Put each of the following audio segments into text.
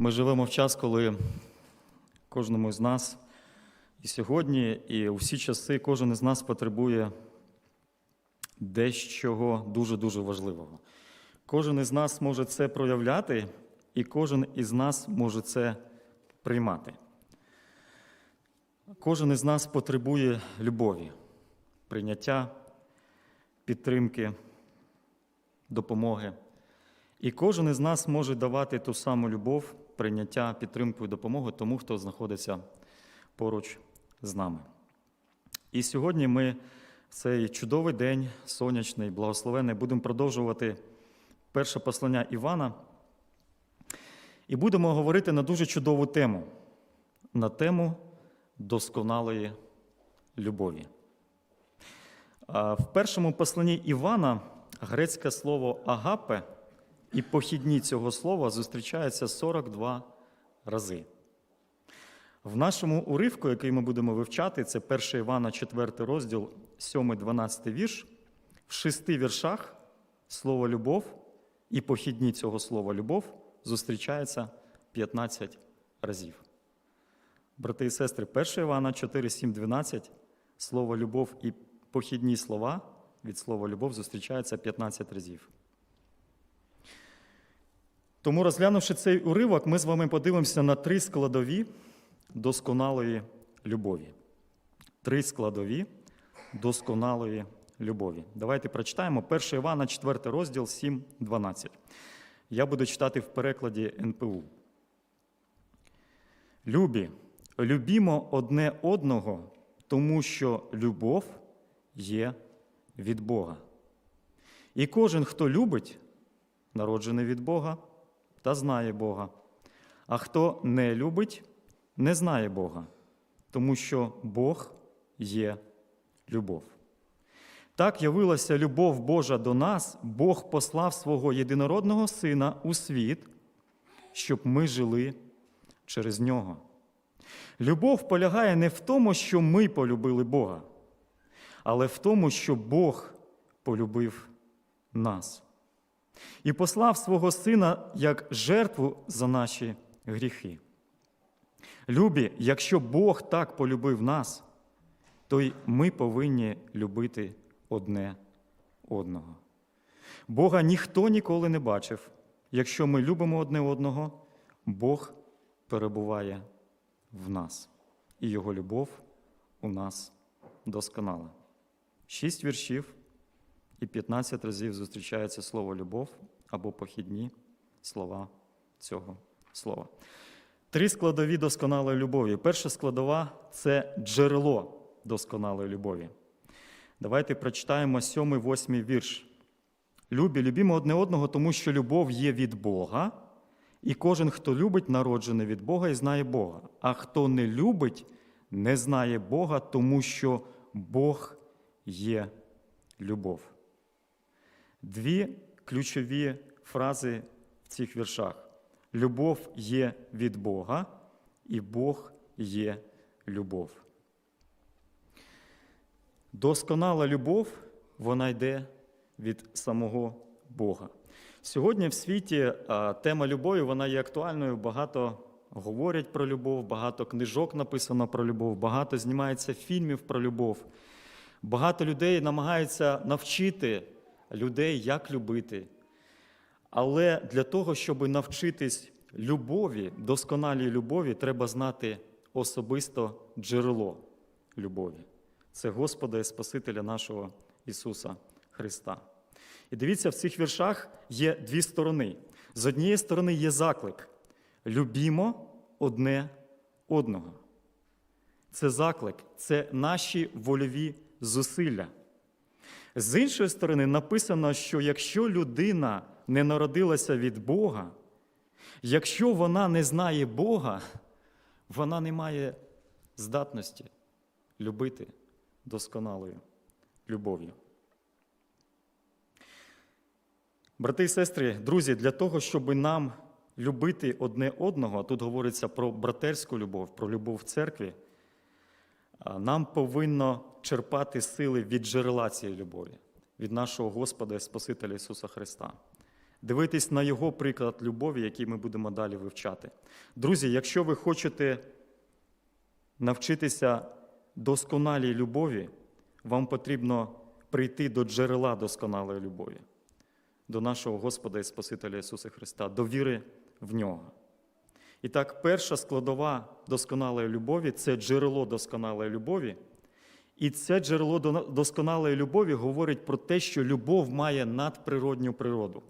Ми живемо в час, коли кожному з нас і сьогодні, і у всі часи кожен із нас потребує дещого дуже-дуже важливого. Кожен із нас може це проявляти, і кожен із нас може це приймати. Кожен із нас потребує любові, прийняття, підтримки, допомоги. І кожен із нас може давати ту саму любов, прийняття, підтримку і допомогу тому, хто знаходиться поруч з нами. І сьогодні ми в цей чудовий день, сонячний, благословений, будемо продовжувати перше послання Івана. І будемо говорити на дуже чудову тему, на тему досконалої любові. В першому посланні Івана грецьке слово агапе і похідні цього слова зустрічаються 42 рази. В нашому уривку, який ми будемо вивчати, це 1 Івана, 4 розділ, 7-12 вірш. В шести віршах слово любов і похідні цього слова любов зустрічається 15 разів. Брати і сестри, 1 Івана 4, 7, 12 слово любов і похідні слова від слова любов зустрічаються 15 разів. Тому, розглянувши цей уривок, ми з вами подивимося на три складові досконалої любові. Три складові досконалої любові. Давайте прочитаємо 1 Івана, 4 розділ 7, 12. Я буду читати в перекладі НПУ. Любі, любімо одне одного, тому що любов є від Бога. І кожен, хто любить, народжений від Бога та знає Бога. А хто не любить, не знає Бога, тому що Бог є любов. Так явилася любов Божа до нас, Бог послав свого єдинородного Сина у світ, щоб ми жили через нього. Любов полягає не в тому, що ми полюбили Бога, але в тому, що Бог полюбив нас і послав свого Сина як жертву за наші гріхи. Любі, якщо Бог так полюбив нас, то й ми повинні любити одне одного. Бога ніхто ніколи не бачив. Якщо ми любимо одне одного, Бог перебуває в нас, і Його любов у нас досконала. Шість віршів і 15 разів зустрічається слово любов або похідні слова цього слова. Три складові досконалої любові. Перша складова це джерело досконалої любові. Давайте прочитаємо сьомий, восьмий вірш. Любі, любімо одне одного, тому що любов є від Бога, і кожен, хто любить, народжений від Бога і знає Бога. А хто не любить, не знає Бога, тому що Бог є любов. Дві ключові фрази в цих віршах. Любов є від Бога, і Бог є любов. Досконала любов, вона йде від самого Бога. Сьогодні в світі тема любові вона є актуальною. Багато говорять про любов, багато книжок написано про любов, багато знімається фільмів про любов. Багато людей намагаються навчити людей, як любити. Але для того, щоб навчитись любові, досконалій любові, треба знати особисто джерело любові. Це Господа і Спасителя нашого Ісуса Христа. І дивіться, в цих віршах є дві сторони. З однієї сторони є заклик: любімо одне одного. Це заклик, це наші вольові зусилля. З іншої сторони, написано, що якщо людина не народилася від Бога, якщо вона не знає Бога, вона не має здатності любити досконалою любов'ю. Брати і сестри, друзі, для того, щоб нам любити одне одного, а тут говориться про братерську любов, про любов в церкві, нам повинно черпати сили від джерела цієї любові, від нашого Господа і Спасителя Ісуса Христа. дивитись на його приклад любові, який ми будемо далі вивчати. Друзі, якщо ви хочете навчитися досконалій любові, вам потрібно прийти до джерела досконалої любові, до нашого Господа і Спасителя Ісуса Христа, до віри в нього. І так, перша складова досконалої любові це джерело досконалої любові. І це джерело досконалої любові говорить про те, що любов має надприродню природу.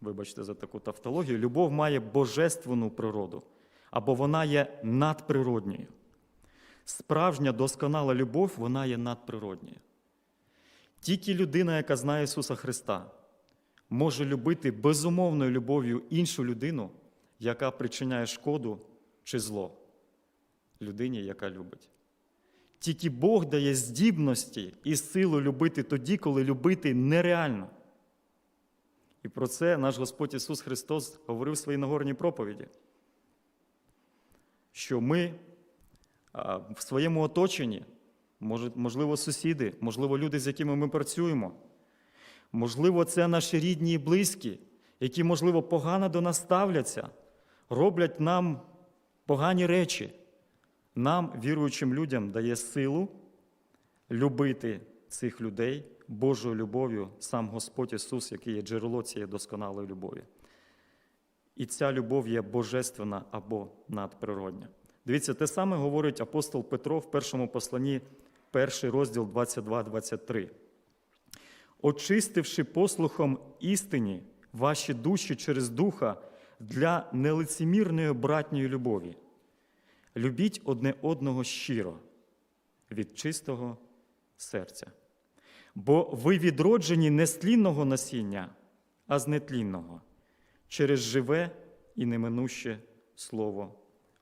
Вибачте за таку тавтологію. Любов має божественну природу, або вона є надприродньою. Справжня досконала любов, вона є надприродньою. Тільки людина, яка знає Ісуса Христа, може любити безумовною любов'ю іншу людину, яка причиняє шкоду чи зло людині, яка любить. Тільки Бог дає здібності і силу любити тоді, коли любити нереально. І про це наш Господь Ісус Христос говорив в своїй Нагорній проповіді, що ми в своєму оточенні, можливо, сусіди, можливо, люди, з якими ми працюємо, можливо, це наші рідні і близькі, які, можливо, погано до нас ставляться, роблять нам погані речі. Нам, віруючим людям, дає силу любити цих людей Божою любов'ю, сам Господь Ісус, який є джерело цієї досконалої любові. І ця любов є божественна або надприродня. Дивіться, те саме говорить апостол Петро в першому посланні, перший розділ 22-23. Очистивши послухом істині ваші душі через духа для нелицемірної братньої любові. Любіть одне одного щиро від чистого серця. Бо ви відроджені не з тлінного насіння, а з нетлінного, через живе і неминуще Слово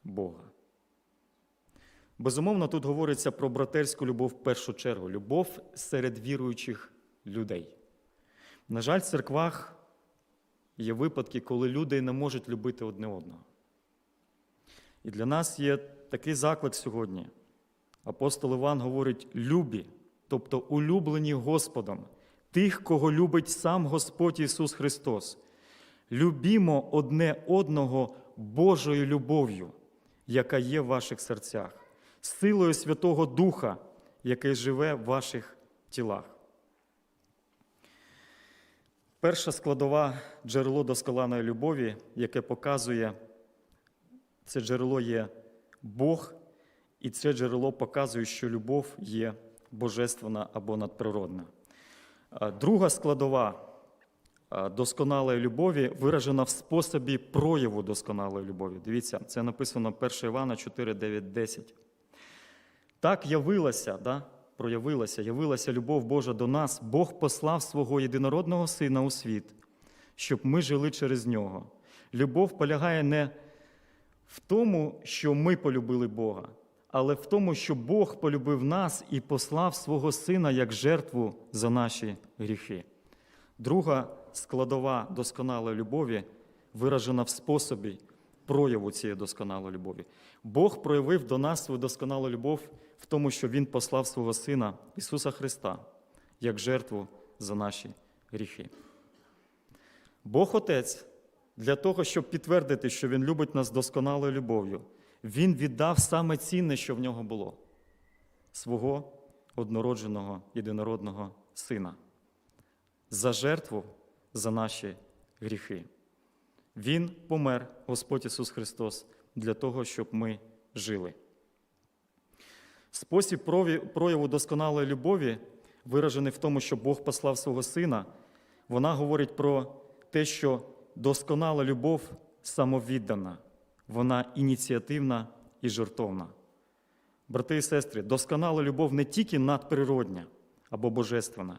Бога. Безумовно, тут говориться про братерську любов в першу чергу, любов серед віруючих людей. На жаль, в церквах є випадки, коли люди не можуть любити одне одного. І для нас є такий заклик сьогодні. Апостол Іван говорить: любі, тобто улюблені Господом, тих, кого любить сам Господь Ісус Христос. Любімо одне одного Божою любов'ю, яка є в ваших серцях, силою Святого Духа, який живе в ваших тілах. Перша складова джерело досконаної любові, яке показує, це джерело є Бог, і це джерело показує, що любов є божественна або надприродна. Друга складова досконалої любові виражена в способі прояву досконалої любові. Дивіться, це написано 1 Івана 4, 9, 10. Так явилася, да? проявилася, явилася любов Божа до нас. Бог послав свого єдинородного Сина у світ, щоб ми жили через нього. Любов полягає не в тому, що ми полюбили Бога, але в тому, що Бог полюбив нас і послав свого Сина як жертву за наші гріхи. Друга складова досконалої любові виражена в способі прояву цієї досконалої любові. Бог проявив до нас свою досконалу любов в тому, що Він послав свого Сина Ісуса Христа як жертву за наші гріхи. Бог Отець для того, щоб підтвердити, що Він любить нас досконалою любов'ю, Він віддав саме цінне, що в нього було свого однородженого єдинородного Сина за жертву за наші гріхи. Він помер, Господь Ісус Христос, для того, щоб ми жили. Спосіб прояву досконалої любові, виражений в тому, що Бог послав свого Сина, вона говорить про те, що досконала любов самовіддана, вона ініціативна і жертовна. Брати і сестри, досконала любов не тільки надприродня або божественна,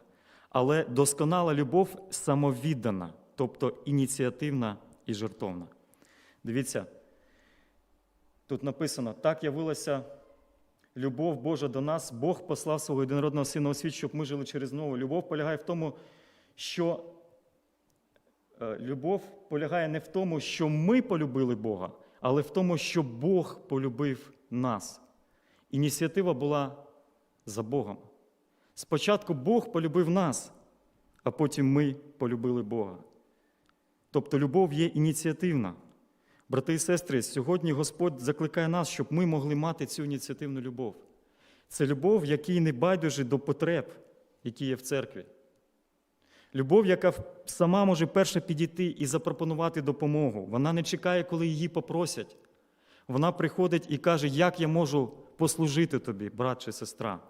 але досконала любов самовіддана, тобто ініціативна і жертовна. Дивіться, тут написано: так явилася любов Божа до нас, Бог послав свого єдинородного Сина у світ, щоб ми жили через нього. Любов полягає в тому, що любов полягає не в тому, що ми полюбили Бога, але в тому, що Бог полюбив нас. Ініціатива була за Богом. Спочатку Бог полюбив нас, а потім ми полюбили Бога. Тобто любов є ініціативна. Брати і сестри, сьогодні Господь закликає нас, щоб ми могли мати цю ініціативну любов. Це любов, якій не байдуже до потреб, які є в церкві. Любов, яка сама може перша підійти і запропонувати допомогу. Вона не чекає, коли її попросять. Вона приходить і каже, як я можу послужити тобі, брат чи сестра.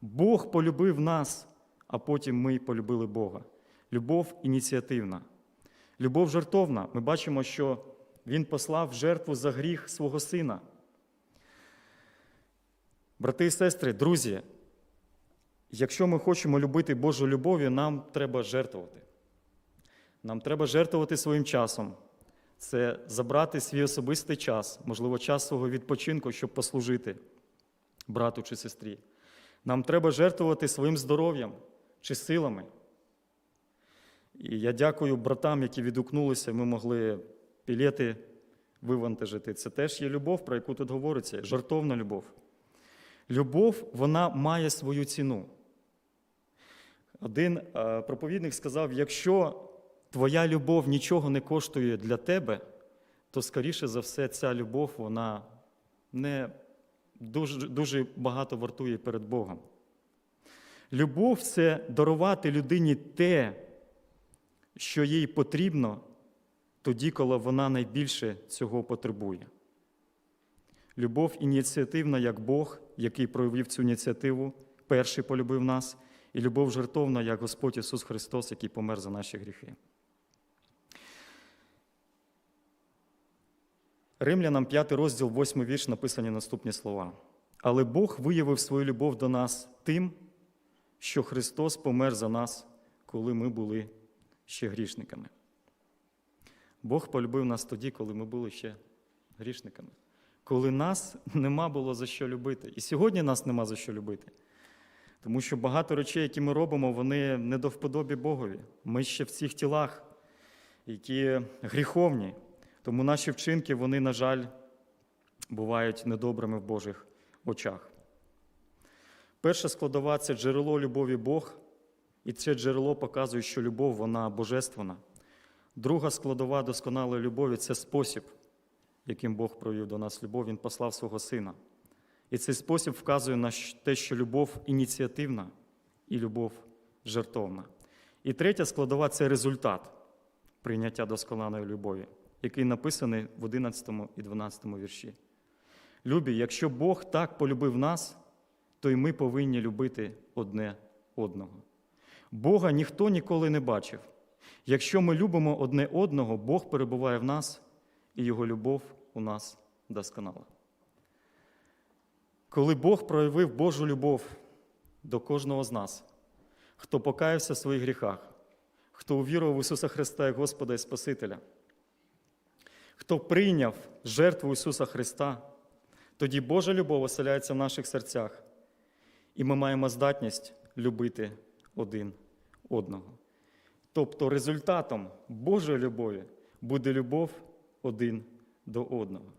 Бог полюбив нас, а потім ми полюбили Бога. Любов ініціативна. Любов жертовна. Ми бачимо, що Він послав жертву за гріх свого сина. Брати і сестри, друзі, якщо ми хочемо любити Божу любов'ю, нам треба жертвувати. Нам треба жертвувати своїм часом. Це забрати свій особистий час, можливо, час свого відпочинку, щоб послужити брату чи сестрі. Нам треба жертвувати своїм здоров'ям чи силами. І я дякую братам, які відгукнулися, ми могли пілети вивантажити. Це теж є любов, про яку тут говориться, жартовна любов. Любов, вона має свою ціну. Один е, проповідник сказав: якщо твоя любов нічого не коштує для тебе, то, скоріше за все, ця любов, вона не дуже, дуже багато вартує перед Богом. Любов це дарувати людині те, що їй потрібно, тоді, коли вона найбільше цього потребує. Любов ініціативна, як Бог, який проявив цю ініціативу, перший полюбив нас, і любов жертовна, як Господь Ісус Христос, який помер за наші гріхи. Римлянам 5 розділ, 8 вірш написані наступні слова. Але Бог виявив свою любов до нас тим, що Христос помер за нас, коли ми були ще грішниками. Бог полюбив нас тоді, коли ми були ще грішниками, коли нас нема було за що любити. І сьогодні нас нема за що любити. Тому що багато речей, які ми робимо, вони не до вподобі Богові. Ми ще в цих тілах, які гріховні. Тому наші вчинки, вони, на жаль, бувають недобрими в Божих очах. Перша складова це джерело любові Бог, і це джерело показує, що любов вона божественна. Друга складова досконалої любові це спосіб, яким Бог провів до нас любов, Він послав свого Сина. І цей спосіб вказує на те, що любов ініціативна і любов жертовна. І третя складова це результат прийняття досконалої любові, який написаний в 11 і 12 вірші. Любі, якщо Бог так полюбив нас, то й ми повинні любити одне одного. Бога ніхто ніколи не бачив. Якщо ми любимо одне одного, Бог перебуває в нас, і Його любов у нас досконала. Коли Бог проявив Божу любов до кожного з нас, хто покаявся в своїх гріхах, хто увірував в Ісуса Христа як Господа і Спасителя, хто прийняв жертву Ісуса Христа, тоді Божа любов оселяється в наших серцях, і ми маємо здатність любити один одного. Тобто результатом Божої любові буде любов один до одного.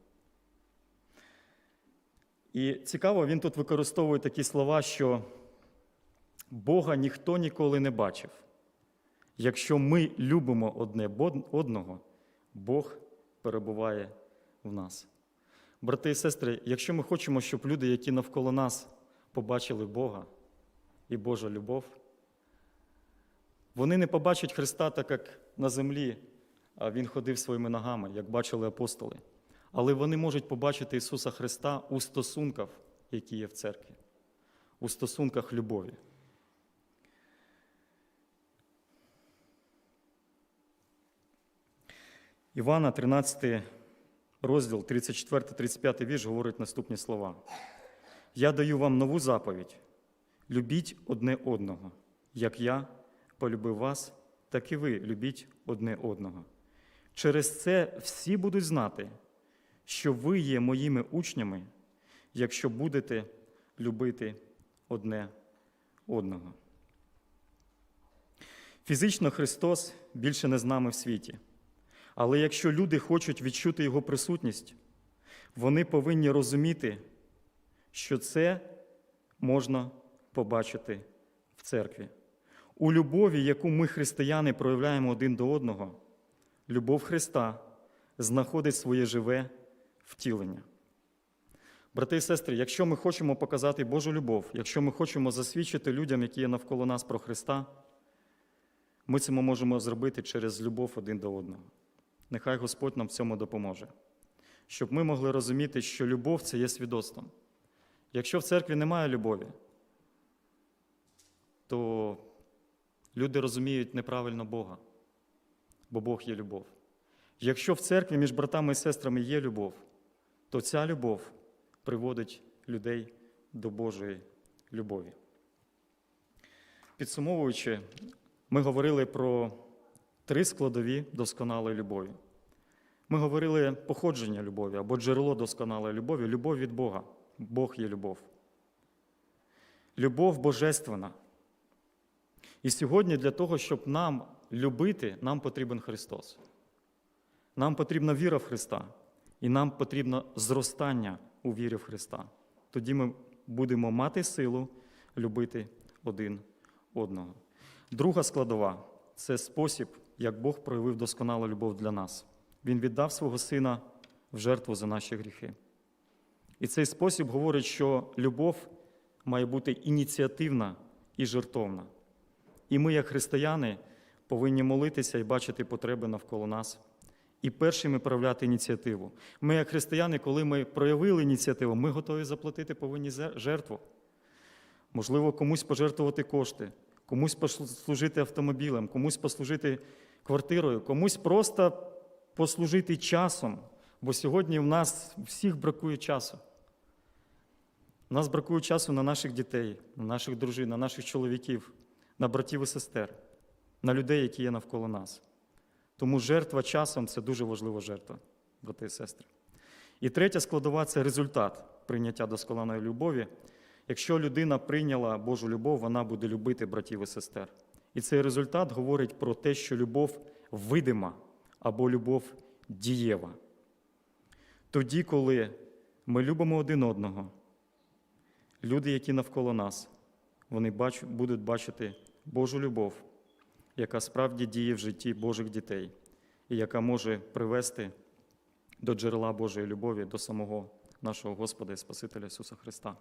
І цікаво, він тут використовує такі слова, що Бога ніхто ніколи не бачив. Якщо ми любимо одне одного, Бог перебуває в нас. Брати і сестри, якщо ми хочемо, щоб люди, які навколо нас побачили Бога і Божу любов, вони не побачать Христа так, як на землі Він ходив своїми ногами, як бачили апостоли. Але вони можуть побачити Ісуса Христа у стосунках, які є в церкві, у стосунках любові. Івана, 13 розділ, 34-35 вірш, говорить наступні слова. Я даю вам нову заповідь: любіть одне одного, як я полюбив вас, так і ви любіть одне одного. Через це всі будуть знати, що ви є моїми учнями, якщо будете любити одне одного. Фізично Христос більше не з нами в світі. Але якщо люди хочуть відчути Його присутність, вони повинні розуміти, що це можна побачити в церкві. У любові, яку ми, християни, проявляємо один до одного, любов Христа знаходить своє живе втілення. Брати і сестри, якщо ми хочемо показати Божу любов, якщо ми хочемо засвідчити людям, які є навколо нас про Христа, ми це можемо зробити через любов один до одного. Нехай Господь нам в цьому допоможе, щоб ми могли розуміти, що любов це є свідоцтвом. Якщо в церкві немає любові, то люди розуміють неправильно Бога, бо Бог є любов. Якщо в церкві між братами і сестрами є любов, то ця любов приводить людей до Божої любові. Підсумовуючи, ми говорили про три складові досконалої любові. Ми говорили походження любові або джерело досконалої любові любов від Бога. Бог є любов. Любов божественна. І сьогодні для того, щоб нам любити, нам потрібен Христос. Нам потрібна віра в Христа, і нам потрібно зростання у вірі в Христа. Тоді ми будемо мати силу любити один одного. Друга складова це спосіб, як Бог проявив досконалу любов для нас. Він віддав свого Сина в жертву за наші гріхи. І цей спосіб говорить, що любов має бути ініціативна і жертовна. І ми, як християни, повинні молитися і бачити потреби навколо нас. І першими проявляти ініціативу. Ми, як християни, коли ми проявили ініціативу, ми готові заплатити повинні жертву. Можливо, комусь пожертвувати кошти, комусь послужити автомобілем, комусь послужити квартирою, комусь просто послужити часом. Бо сьогодні в нас всіх бракує часу. У нас бракує часу на наших дітей, на наших дружин, на наших чоловіків, на братів і сестер, на людей, які є навколо нас. Тому жертва часом це дуже важлива жертва, брати і сестри. І третя складова це результат прийняття досконалої любові. Якщо людина прийняла Божу любов, вона буде любити братів і сестер. І цей результат говорить про те, що любов видима або любов дієва. Тоді, коли ми любимо один одного, люди, які навколо нас, вони будуть бачити Божу любов, яка справді діє в житті Божих дітей, і яка може привести до джерела Божої любові, до самого нашого Господа і Спасителя Ісуса Христа.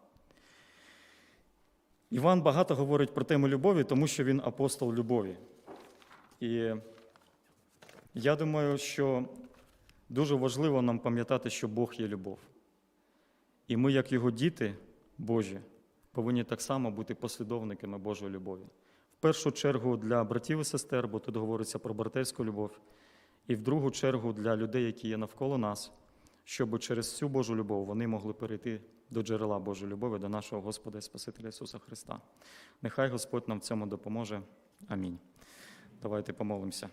Іван багато говорить про тему любові, тому що він апостол любові. І я думаю, що дуже важливо нам пам'ятати, що Бог є любов. І ми, як його діти Божі, повинні так само бути послідовниками Божої любові. Першу чергу для братів і сестер, бо тут говориться про братерську любов, і в другу чергу для людей, які є навколо нас, щоб через цю Божу любов вони могли перейти до джерела Божої любові, до нашого Господа і Спасителя Ісуса Христа. Нехай Господь нам в цьому допоможе. Амінь. Давайте помолимося.